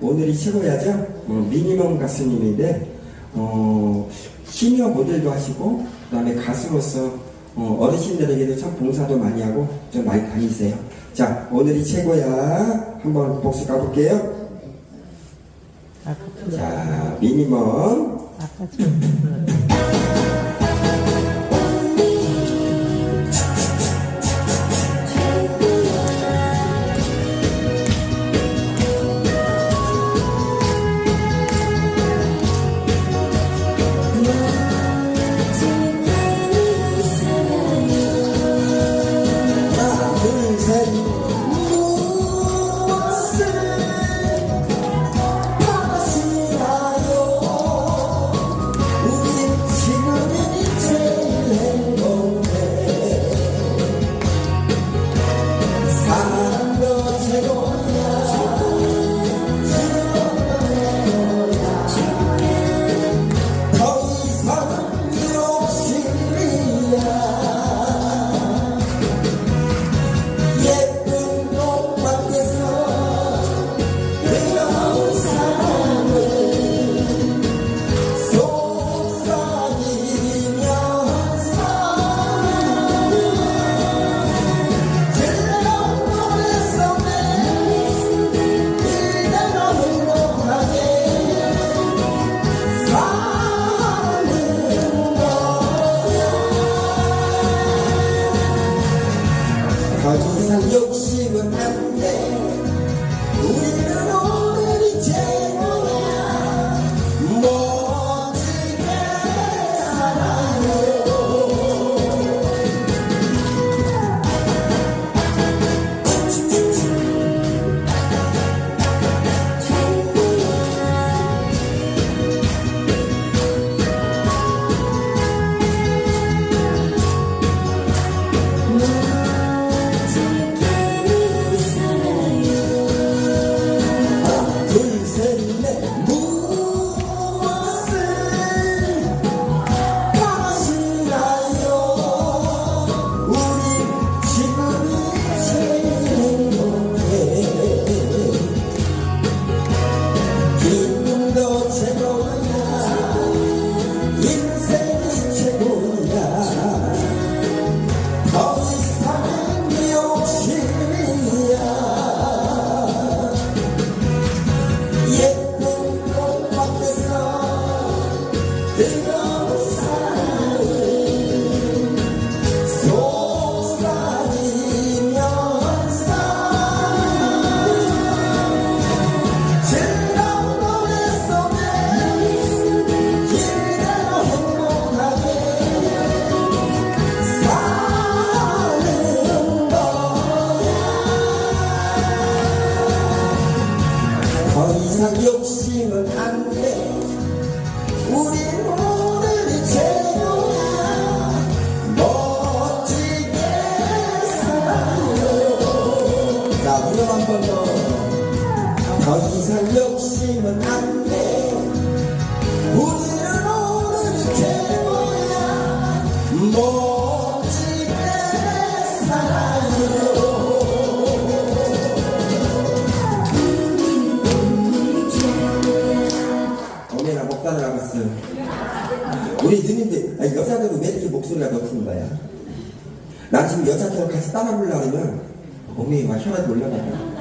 오늘이 최고야죠. 어, 미니멈 가수님인데 어, 시니어 모델도 하시고 그 다음에 가수로서 어, 어르신들에게도 참 봉사도 많이 하고 좀 많이 다니세요. 자 오늘이 최고야 한번 복수 가볼게요. 자 미니멈 더 이상 욕심은 안돼 더 이상 욕심은 안 돼. 우리. 더 이상 욕심은 안 돼. 우리는 오늘이 최고야. 멋 우리 누님들, 아니, 여자들은 왜 이렇게 목소리가 높은 거야? 나 지금 여자처럼 같이 따라 부르려면, 어메, 막 혀가 올라가잖아.